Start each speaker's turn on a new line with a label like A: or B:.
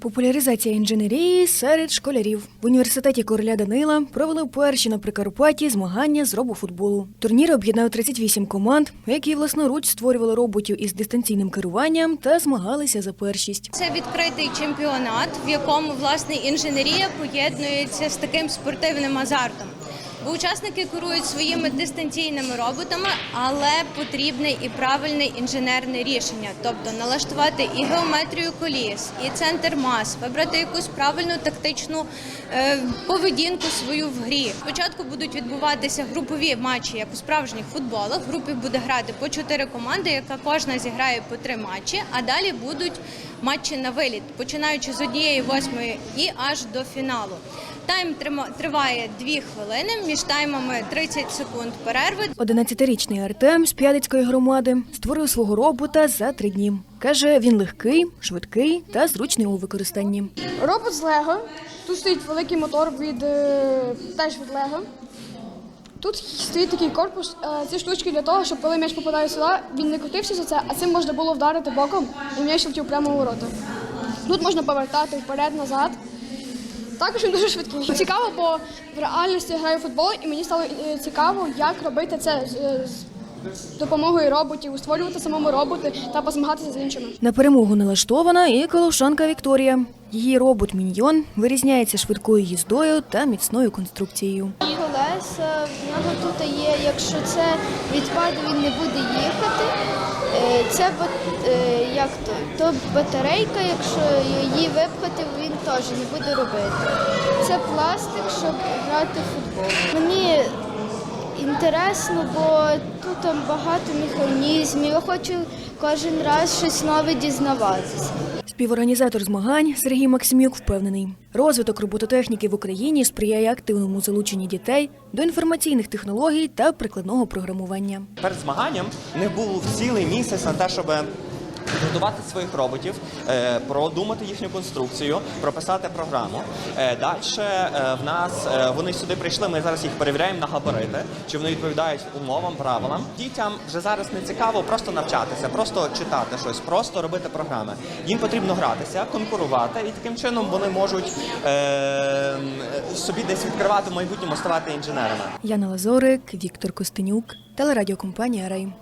A: Популяризація інженерії серед школярів в університеті короля Данила провели перші на Прикарпатті змагання з робофутболу. Турнір об'єднав 38 команд, які власноруч створювали роботів із дистанційним керуванням та змагалися за першість.
B: Це відкритий чемпіонат, в якому власне інженерія поєднується з таким спортивним азартом. Бо учасники керують своїми дистанційними роботами, але потрібне і правильне інженерне рішення, тобто налаштувати і геометрію коліс, і центр мас, вибрати якусь правильну тактичну е, поведінку свою в грі. Спочатку будуть відбуватися групові матчі, як у справжніх футболах. В групі буде грати по чотири команди, яка кожна зіграє по три матчі, а далі будуть матчі на виліт, починаючи з однієї восьмої і аж до фіналу. Тайм триває 2 хвилини, між таймами 30 секунд перерви.
A: 11-річний Артем з П'ядицької громади створив свого робота за три дні. Каже, він легкий, швидкий та зручний у використанні.
C: Робот з Лего. Тут стоїть великий мотор від е, теж від Лего. Тут стоїть такий корпус. е, Ці штучки для того, щоб коли м'яч попадає сюди, він не крутився за це, а цим можна було вдарити боком і м'яч летів прямо у ворота. Тут можна повертати вперед-назад. Також він дуже швидкий. Цікаво, бо в реальності я граю в футбол, і мені стало е, цікаво, як робити це з, е, з допомогою роботів, створювати самому роботи та позмагатися з іншими.
A: На перемогу налаштована і колошанка Вікторія. Її робот Міньйон вирізняється швидкою їздою та міцною конструкцією.
D: Колеса в нього тут є, якщо це відпаде, він не буде їхати. Це е, як то, то батарейка, якщо її випхати, він теж не буде робити. Це пластик, щоб грати в футбол. Мені інтересно, бо тут там багато механізмів. Я хочу кожен раз щось нове дізнаватися.
A: Співорганізатор змагань Сергій Максимюк впевнений, розвиток робототехніки в Україні сприяє активному залученню дітей до інформаційних технологій та прикладного програмування.
E: Перед змаганням не було цілий місяць на те, щоб підготувати своїх роботів, е, продумати їхню конструкцію, прописати програму. Далі в нас е, вони сюди прийшли. Ми зараз їх перевіряємо на габарити, чи вони відповідають умовам, правилам. Дітям вже зараз не цікаво просто навчатися, просто читати щось, просто робити програми. Їм потрібно гратися, конкурувати, і таким чином вони можуть е, собі десь відкривати в майбутньому ставати інженерами.
A: Яна Лазорик, Віктор Костенюк, телерадіокомпанія Рей.